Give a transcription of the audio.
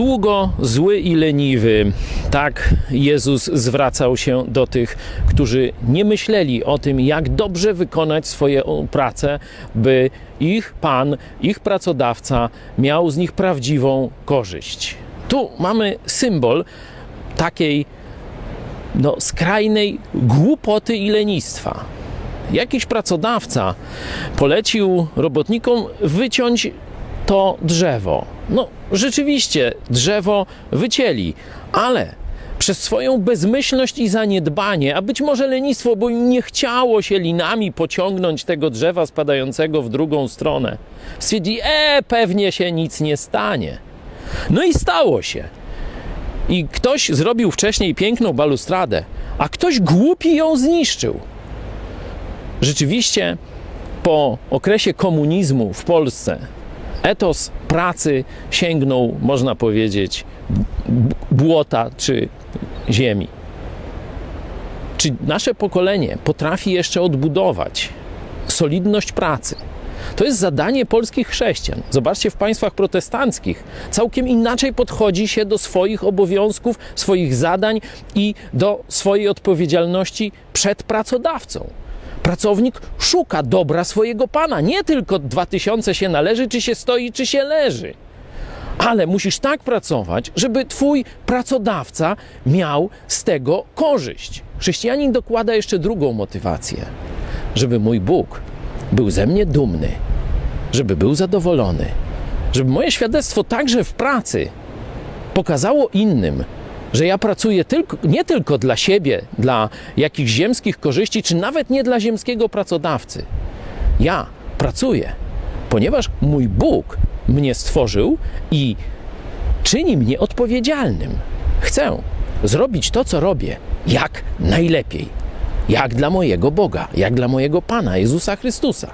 Sługo zły i leniwy. Tak Jezus zwracał się do tych, którzy nie myśleli o tym, jak dobrze wykonać swoją pracę, by ich Pan, ich pracodawca miał z nich prawdziwą korzyść. Tu mamy symbol takiej no, skrajnej głupoty i lenistwa. Jakiś pracodawca polecił robotnikom wyciąć to drzewo. No, rzeczywiście, drzewo wycięli, ale przez swoją bezmyślność i zaniedbanie, a być może lenistwo, bo nie chciało się linami pociągnąć tego drzewa spadającego w drugą stronę, stwierdzili, e, pewnie się nic nie stanie. No i stało się. I ktoś zrobił wcześniej piękną balustradę, a ktoś głupi ją zniszczył. Rzeczywiście po okresie komunizmu w Polsce etos pracy sięgnął, można powiedzieć, błota czy ziemi. Czy nasze pokolenie potrafi jeszcze odbudować solidność pracy? To jest zadanie polskich chrześcijan. Zobaczcie, w państwach protestanckich całkiem inaczej podchodzi się do swoich obowiązków, swoich zadań i do swojej odpowiedzialności przed pracodawcą. Pracownik szuka dobra swojego pana. Nie tylko 2000 się należy, czy się stoi, czy się leży. Ale musisz tak pracować, żeby twój pracodawca miał z tego korzyść. Chrześcijanin dokłada jeszcze drugą motywację, żeby mój Bóg był ze mnie dumny, żeby był zadowolony, żeby moje świadectwo także w pracy pokazało innym, że ja pracuję tylko, nie tylko dla siebie, dla jakichś ziemskich korzyści, czy nawet nie dla ziemskiego pracodawcy. Ja pracuję, ponieważ mój Bóg mnie stworzył i czyni mnie odpowiedzialnym. Chcę zrobić to, co robię, jak najlepiej. Jak dla mojego Boga, jak dla mojego Pana Jezusa Chrystusa.